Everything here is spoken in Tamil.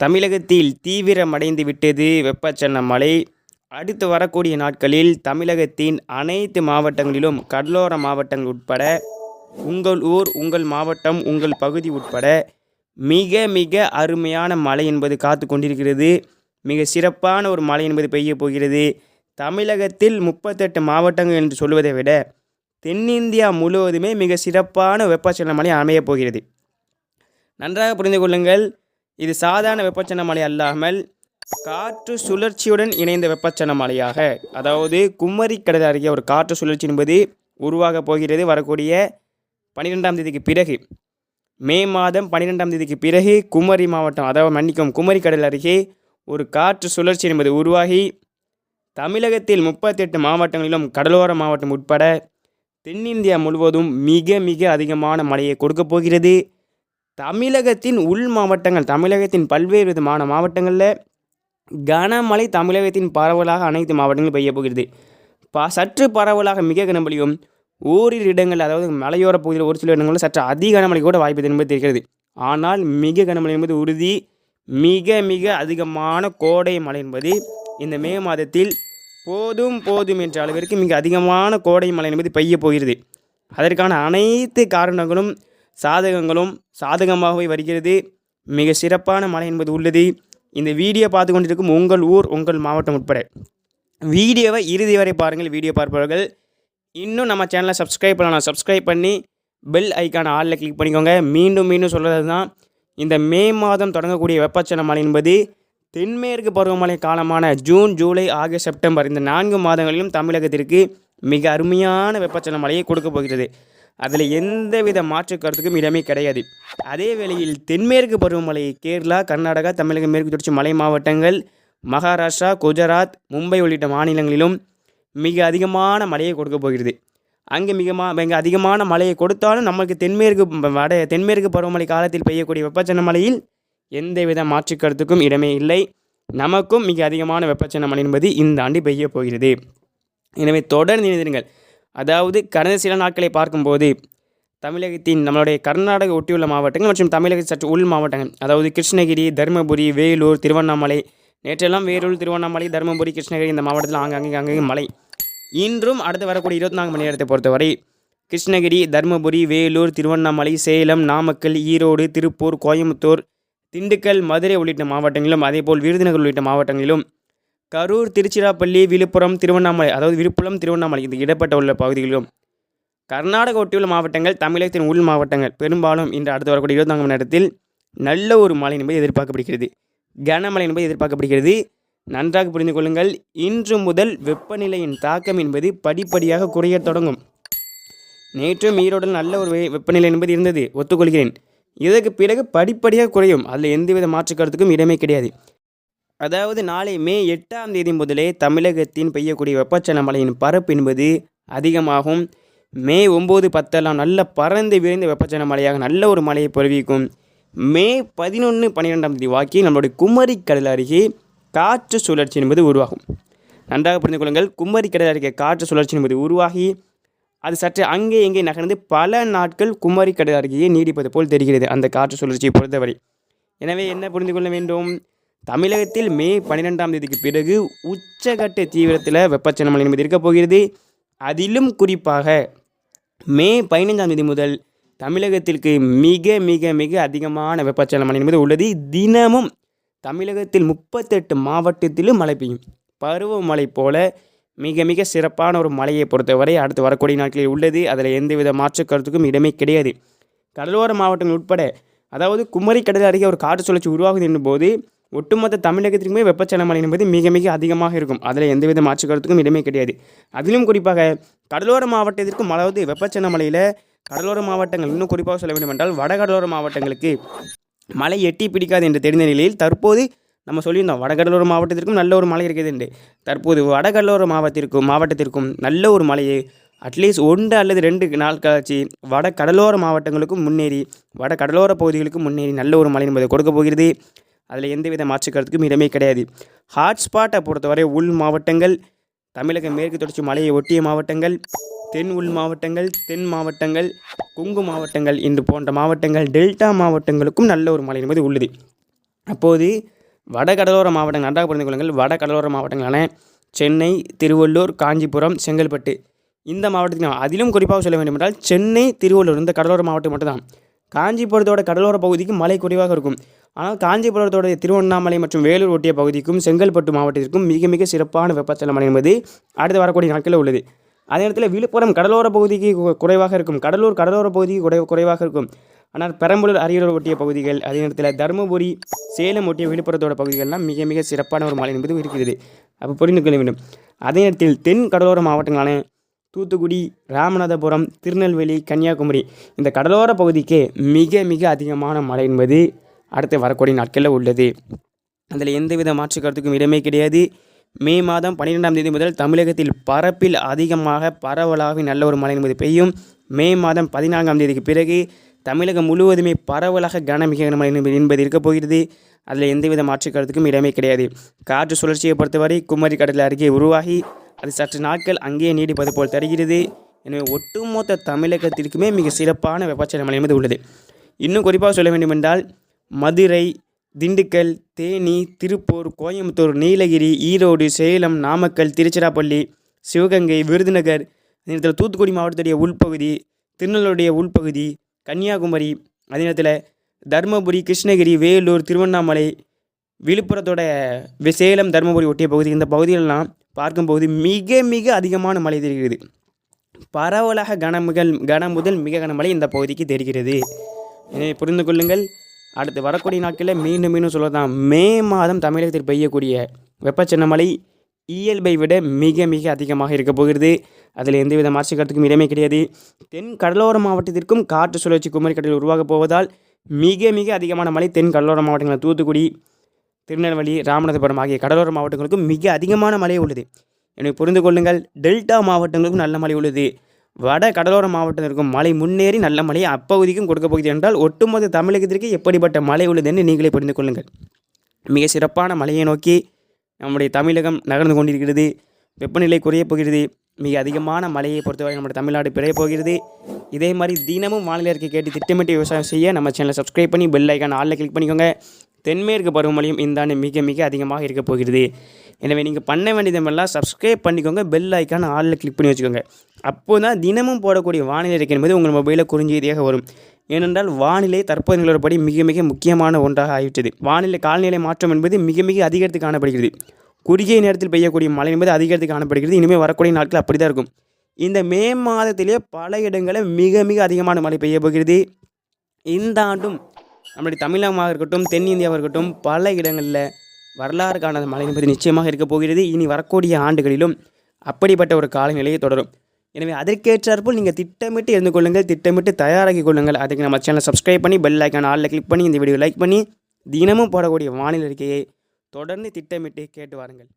தமிழகத்தில் தீவிரமடைந்து விட்டது வெப்பச்சலன மழை அடுத்து வரக்கூடிய நாட்களில் தமிழகத்தின் அனைத்து மாவட்டங்களிலும் கடலோர மாவட்டங்கள் உட்பட உங்கள் ஊர் உங்கள் மாவட்டம் உங்கள் பகுதி உட்பட மிக மிக அருமையான மழை என்பது காத்து கொண்டிருக்கிறது. மிக சிறப்பான ஒரு மழை என்பது பெய்ய போகிறது. தமிழகத்தில் முப்பத்தெட்டு மாவட்டங்கள் என்று சொல்வதை விட தென்னிந்தியா முழுவதுமே மிக சிறப்பான வெப்பச்சலன மழை அமையப் போகிறது. நன்றாக புரிந்து கொள்ளுங்கள். இது சாதாரண வெப்பச்சலன மலை அல்லாமல் காற்று சுழற்சியுடன் இணைந்த வெப்பச்சலன மலையாக அதாவது குமரி கடல் அருகே ஒரு காற்று சுழற்சி என்பது உருவாக போகிறது. வரக்கூடிய பன்னிரெண்டாம் தேதிக்கு பிறகு. மே மாதம் பன்னிரெண்டாம் தேதிக்கு பிறகு குமரி மாவட்டம் அதாவது மன்னிக்கும் குமரி கடல் அருகே ஒரு காற்று சுழற்சி என்பது உருவாகி தமிழகத்தில் முப்பத்தெட்டு மாவட்டங்களிலும் கடலோர மாவட்டம் உட்பட தென்னிந்தியா முழுவதும் மிக மிக அதிகமான மழையை கொடுக்கப் போகிறது. தமிழகத்தின் உள் மாவட்டங்கள் தமிழகத்தின் பல்வேறு விதமான மாவட்டங்களில் கனமழை தமிழகத்தின் பரவலாக அனைத்து மாவட்டங்களும் பெய்ய போகிறது. ப சற்று பரவலாக மிக கனமழையும் ஓரிரு இடங்கள் அதாவது மலையோர பகுதியில் ஒரு சில இடங்களில் சற்று அதிக கனமழை கூட வாய்ப்பு என்பது இருக்கிறது ஆனால் மிக கனமழை என்பது உறுதி மிக மிக அதிகமான கோடை மழை என்பது இந்த மே மாதத்தில் போதும் போதும் என்ற அளவிற்கு மிக அதிகமான கோடை மழை என்பது பெய்ய போகிறது. அதற்கான அனைத்து காரணங்களும் சாதகங்களும் சாதகமாகவே வருகிறது. மிக சிறப்பான மழை என்பது உள்ளது. இந்த வீடியோ பார்த்து கொண்டிருக்கும் உங்கள் ஊர் உங்கள் மாவட்டம் உட்பட. வீடியோவை இறுதி வரை பாருங்கள் வீடியோ பார்ப்பவர்கள். இன்னும் நம்ம சேனலை சப்ஸ்கிரைப் பண்ணலாம் சப்ஸ்கிரைப் பண்ணி பெல் ஐக்கான ஆளில் கிளிக் பண்ணிக்கோங்க. மீண்டும் மீண்டும் சொல்கிறது தான் இந்த மே மாதம் தொடங்கக்கூடிய வெப்பச்சல மழை என்பது தென்மேற்கு பருவமழை காலமான ஜூன் ஜூலை ஆகஸ்ட் செப்டம்பர் இந்த நான்கு மாதங்களிலும் தமிழகத்திற்கு மிக அருமையான வெப்பச்சல மழையை கொடுக்க போகிறது. அதில் எந்தவித மாற்று கருத்துக்கும் இடமே கிடையாது. அதே வேளையில் தென்மேற்கு பருவமழை கேரளா கர்நாடகா தமிழக மேற்கு தொடர்ச்சி மலை மாவட்டங்கள் மகாராஷ்டிரா குஜராத் மும்பை உள்ளிட்ட மாநிலங்களிலும் மிக அதிகமான மழையை கொடுக்க போகிறது. அங்கே மிக மிக அதிகமான மழையை கொடுத்தாலும் நமக்கு தென்மேற்கு வட தென்மேற்கு பருவமழை காலத்தில் பெய்யக்கூடிய வெப்பச்சலன மழையில் எந்தவித மாற்று கருத்துக்கும் இடமே இல்லை. நமக்கும் மிக அதிகமான வெப்பச்சலன மழை என்பது இந்த ஆண்டு பெய்ய போகிறது. எனவே தொடர்ந்து இணைந்திருங்கள். அதாவது கடந்த சில நாட்களை பார்க்கும்போது தமிழகத்தின் நம்மளுடைய கர்நாடக ஒட்டியுள்ள மாவட்டங்கள் மற்றும் தமிழக சற்று உள் மாவட்டங்கள் அதாவது கிருஷ்ணகிரி தருமபுரி வேலூர் திருவண்ணாமலை நேற்றெல்லாம் வேலூர் திருவண்ணாமலை தருமபுரி கிருஷ்ணகிரி இந்த மாவட்டத்தில் ஆங்காங்கே அங்கங்கே மழை. இன்றும் அடுத்து வரக்கூடிய இருபத்தி நான்கு மணி நேரத்தை பொறுத்தவரை கிருஷ்ணகிரி தருமபுரி வேலூர் திருவண்ணாமலை சேலம் நாமக்கல் ஈரோடு திருப்பூர் கோயம்புத்தூர் திண்டுக்கல் மதுரை உள்ளிட்ட மாவட்டங்களிலும் அதேபோல் விருதுநகர் உள்ளிட்ட மாவட்டங்களிலும் கரூர் திருச்சிராப்பள்ளி விழுப்புரம் திருவண்ணாமலை அதாவது விழுப்புரம் திருவண்ணாமலை இந்த இடப்பட்ட உள்ள பகுதிகளிலும் கர்நாடக ஒட்டியுள்ள மாவட்டங்கள் தமிழகத்தின் உள் மாவட்டங்கள் பெரும்பாலும் இன்று அடுத்து வரக்கூடிய இருபத்தி மணி நேரத்தில் நல்ல ஒரு மழை என்பது எதிர்பார்க்கப்படுகிறது. கனமழை என்பது எதிர்பார்க்கப்படுகிறது. நன்றாக புரிந்து கொள்ளுங்கள். இன்று முதல் வெப்பநிலையின் தாக்கம் என்பது படிப்படியாக குறையத் தொடங்கும். நேற்றும் ஈரோடு நல்ல ஒரு வெப்பநிலை என்பது இருந்தது. ஒத்துக்கொள்கிறேன். இதற்கு பிறகு படிப்படியாக குறையும். அதில் எந்தவித மாற்று கருத்துக்கும் இடமே கிடையாது. அதாவது நாளை மே எட்டாம் தேதி முதலே தமிழகத்தின் பெய்யக்கூடிய வெப்பச்சலன மழையின் பரப்பு என்பது அதிகமாகும். மே ஒம்பது பத்தெல்லாம் நல்ல பறந்து விரைந்த வெப்பச்சலன மழையாக நல்ல ஒரு மழையை பொழிவிக்கும். மே பதினொன்று பன்னிரெண்டாம் தேதி வாக்கி நம்மளுடைய குமரி கடல் அருகே காற்று சுழற்சி என்பது உருவாகும். நன்றாக புரிந்து கொள்ளுங்கள். குமரி கடல் அருகே காற்று சுழற்சி என்பது உருவாகி அது சற்று அங்கே இங்கே நகர்ந்து பல நாட்கள் குமரி கடல் அருகேயே நீடிப்பது போல் தெரிகிறது அந்த காற்று சுழற்சியை பொறுத்தவரை. எனவே என்ன புரிந்து கொள்ள வேண்டும்? தமிழகத்தில் மே பன்னிரெண்டாம் தேதிக்கு பிறகு உச்சகட்ட தீவிரத்தில் வெப்பச்சலன மழை என்பது இருக்கப் போகிறது. அதிலும் குறிப்பாக மே பதினைஞ்சாம் தேதி முதல் தமிழகத்திற்கு மிக மிக மிக அதிகமான வெப்பச்சலன மழை என்பது உள்ளது. தினமும் தமிழகத்தில் முப்பத்தெட்டு மாவட்டத்திலும் மழை பெய்யும். பருவமழை போல மிக மிக சிறப்பான ஒரு மழையை பொறுத்தவரை அடுத்து வரக்கூடிய நாட்களில் உள்ளது. அதில் எந்தவித மாற்று கருத்துக்கும் இடமே கிடையாது. கடலோர மாவட்டங்கள் உட்பட அதாவது குமரி கடல் அருகே ஒரு காற்று சுழற்சி உருவாகுது என்னும்போது ஒட்டுமொத்த தமிழகத்திற்குமே வெப்பச்சலன மழை என்பது மிக மிக அதிகமாக இருக்கும். அதில் எந்தவித மாற்று கருத்துக்கும் இடமே கிடையாது. அதிலும் குறிப்பாக கடலோர மாவட்டத்திற்கும் அதாவது வெப்பச்சலன மலையில் கடலோர மாவட்டங்கள் இன்னும் குறிப்பாக சொல்ல வேண்டும் என்றால் வடகடலோர மாவட்டங்களுக்கு மழை எட்டி பிடிக்காது என்று தெரிந்த நிலையில் தற்போது நம்ம சொல்லியிருந்தோம் வடகடலோர மாவட்டத்திற்கும் நல்ல ஒரு மழை இருக்குது என்று. தற்போது வடகடலோர மாவட்டத்திற்கும் மாவட்டத்திற்கும் நல்ல ஒரு மழையை அட்லீஸ்ட் ஒன்று அல்லது ரெண்டு நாள் கழிச்சு வட கடலோர மாவட்டங்களுக்கும் முன்னேறி வட கடலோர பகுதிகளுக்கும் முன்னேறி நல்ல ஒரு மழை என்பதை கொடுக்க போகிறது. அதில் எந்தவித மாற்றுக்கிறதுக்கும் இடமே கிடையாது. ஹாட்ஸ்பாட்டை பொறுத்தவரை உள் மாவட்டங்கள் தமிழக மேற்கு தொடர்ச்சி மலையை ஒட்டிய மாவட்டங்கள் தென் உள் மாவட்டங்கள் தென் மாவட்டங்கள் கொங்கு மாவட்டங்கள் இன்று போன்ற மாவட்டங்கள் டெல்டா மாவட்டங்களுக்கும் நல்ல ஒரு மழை என்பது உள்ளது. அப்போது வட கடலோர மாவட்டங்கள் நன்றாக புரிந்து கொள்ளுங்கள். வட கடலோர மாவட்டங்களான சென்னை திருவள்ளூர் காஞ்சிபுரம் செங்கல்பட்டு. இந்த மாவட்டத்தின் அதிலும் குறிப்பாக சொல்ல வேண்டும் என்றால் சென்னை திருவள்ளூர் இந்த கடலோர மாவட்டம் மட்டும்தான். காஞ்சிபுரத்தோட கடலோர பகுதிக்கு மழை குறைவாக இருக்கும். ஆனால் காஞ்சிபுரத்தோட திருவண்ணாமலை மற்றும் வேலூர் ஒட்டிய பகுதிக்கும் செங்கல்பட்டு மாவட்டத்திற்கும் மிக மிக சிறப்பான வெப்பச்சலமலை என்பது அடுத்து வரக்கூடிய நாட்களில் உள்ளது. அதே நேரத்தில் விழுப்புரம் கடலோர பகுதிக்கு குறைவாக இருக்கும். கடலூர் கடலோர பகுதிக்கு குறை குறைவாக இருக்கும். ஆனால் பெரம்பலூர் அரியலூர் ஒட்டிய பகுதிகள் அதே நேரத்தில் தருமபுரி சேலம் ஒட்டிய விழுப்புரத்தோட பகுதிகள்லாம் மிக மிக சிறப்பான ஒரு மழை என்பது இருக்கிறது. அப்போ புரிந்து கொள்ள வேண்டும். அதே நேரத்தில் தென் கடலோர மாவட்டங்களான தூத்துக்குடி ராமநாதபுரம் திருநெல்வேலி கன்னியாகுமரி இந்த கடலோர பகுதிக்கு மிக மிக அதிகமான மழை என்பது அடுத்து வரக்கூடிய நாட்களில் உள்ளது. அதில் எந்தவித மாற்று கருத்துக்கும் இடமே கிடையாது. மே மாதம் பன்னிரெண்டாம் தேதி முதல் தமிழகத்தில் பரப்பில் அதிகமாக பரவலாக நல்ல ஒரு மழை என்பது பெய்யும். மே மாதம் பதினான்காம் தேதிக்கு பிறகு தமிழகம் முழுவதுமே பரவலாக கனமிக மழை என்பது இருக்கப் போகிறது. அதில் எந்தவித மாற்று கருத்துக்கும் இடமே கிடையாது. காற்று சுழற்சியை பொறுத்தவரை குமரி கடல் அருகே உருவாகி அது சற்று நாட்கள் அங்கேயே நீடிப்பது போல் தருகிறது. எனவே ஒட்டுமொத்த தமிழகத்திற்குமே மிக சிறப்பான வெப்பச்சலன மழை என்பது உள்ளது. இன்னும் குறிப்பாக சொல்ல வேண்டுமென்றால் மதுரை திண்டுக்கல் தேனி திருப்பூர் கோயம்புத்தூர் நீலகிரி ஈரோடு சேலம் நாமக்கல் திருச்சிராப்பள்ளி சிவகங்கை விருதுநகர் அதே நேரத்தில் தூத்துக்குடி மாவட்டத்துடைய உள்பகுதி திருநெல்வேலியுடைய உள்பகுதி கன்னியாகுமரி அதே நேரத்தில் தருமபுரி கிருஷ்ணகிரி வேலூர் திருவண்ணாமலை விழுப்புரத்தோட சேலம் தருமபுரி ஒட்டிய பகுதி இந்த பகுதிகளெல்லாம் பார்க்கும்போது மிக மிக அதிகமான மழை தெரிகிறது. பரவலாக கனமுகள் கன முதல் மிக கனமழை இந்த பகுதிக்கு தெரிகிறது. எனவே புரிந்து கொள்ளுங்கள். அடுத்து வரக்கூடிய நாட்களில் மீண்டும் மீண்டும் சொல்லதான் மே மாதம் தமிழகத்தில் பெய்யக்கூடிய வெப்பச்சலன மழை இயல்பை விட மிக மிக அதிகமாக இருக்க போகிறது. அதில் எந்தவித மாற்று கருத்துக்கும் இடமே கிடையாது. தென் கடலோர மாவட்டத்திற்கும் காற்று சுழற்சி குமரிக்கடலில் உருவாகப் போவதால் மிக மிக அதிகமான மழை தென் கடலோர மாவட்டங்களில் தூத்துக்குடி திருநெல்வேலி ராமநாதபுரம் ஆகிய கடலோர மாவட்டங்களுக்கும் மிக அதிகமான மழை உள்ளது. எனவே புரிந்து கொள்ளுங்கள் டெல்டா மாவட்டங்களுக்கும் நல்ல மழை உள்ளது. வட கடலோர மாவட்டத்திற்கும் மழை முன்னேறி நல்ல மழை அப்பகுதிக்கும் கொடுக்க போகிறது என்றால் ஒட்டுமொத்த தமிழகத்திற்கு எப்படிப்பட்ட மழை உள்ளது என்று நீங்களே புரிந்து கொள்ளுங்கள். மிக சிறப்பான மழையை நோக்கி நம்முடைய தமிழகம் நகர்ந்து கொண்டிருக்கிறது. வெப்பநிலை குறையப் போகிறது. மிக அதிகமான மழையை பொறுத்தவரை நம்முடைய தமிழ்நாடு பிறைய போகிறது. இதே மாதிரி தினமும் வானிலை அறிக்கை கேட்டு திட்டமிட்டு விவசாயம் செய்ய நம்ம சேனலை சப்ஸ்கிரைப் பண்ணி பெல் ஐக்கான் ஆளில் கிளிக் பண்ணிக்கோங்க. தென்மேற்கு பருவமழையும் இந்த ஆண்டு மிக மிக அதிகமாக இருக்க போகிறது. எனவே நீங்கள் பண்ண வேண்டியதெல்லாம் சப்ஸ்கிரைப் பண்ணிக்கோங்க. பெல் ஐக்கான ஆளில் கிளிக் பண்ணி வச்சுக்கோங்க. அப்போது தான் தினமும் போடக்கூடிய வானிலை அறிக்கை என்பது உங்கள் மொபைலில் குறுஞ்செய்தியாக வரும். ஏனென்றால் வானிலை தற்போது நிலவரப்படி மிக மிக முக்கியமான ஒன்றாக ஆகிவிட்டது. வானிலை காலநிலை மாற்றம் என்பது மிக மிக அதிகரித்து காணப்படுகிறது. குறுகிய நேரத்தில் பெய்யக்கூடிய மழை என்பது அதிகரித்து காணப்படுகிறது. இனிமேல் வரக்கூடிய நாட்கள் அப்படி தான் இருக்கும். இந்த மே மாதத்திலே பல இடங்களில் மிக மிக அதிகமான மழை பெய்ய போகிறது. இந்த ஆண்டும் நம்முடைய தமிழகமாக இருக்கட்டும் தென்னிந்தியாவாக இருக்கட்டும் பல இடங்களில் வரலாறு காணாத மழை என்பது நிச்சயமாக இருக்கப் போகிறது. இனி வரக்கூடிய ஆண்டுகளிலும் அப்படிப்பட்ட ஒரு காலநிலையை தொடரும். எனவே அதற்கேற்றாற்போல் நீங்கள் திட்டமிட்டு இருந்து கொள்ளுங்கள் திட்டமிட்டு தயாராகி கொள்ளுங்கள். அதுக்கு நம்ம சேனலை சப்ஸ்கிரைப் பண்ணி பெல் ஐக்கான ஆளில் கிளிக் பண்ணி இந்த வீடியோ லைக் பண்ணி தினமும் போடக்கூடிய வானிலை அறிக்கையை தொடர்ந்து திட்டமிட்டு கேட்டு வாருங்கள்.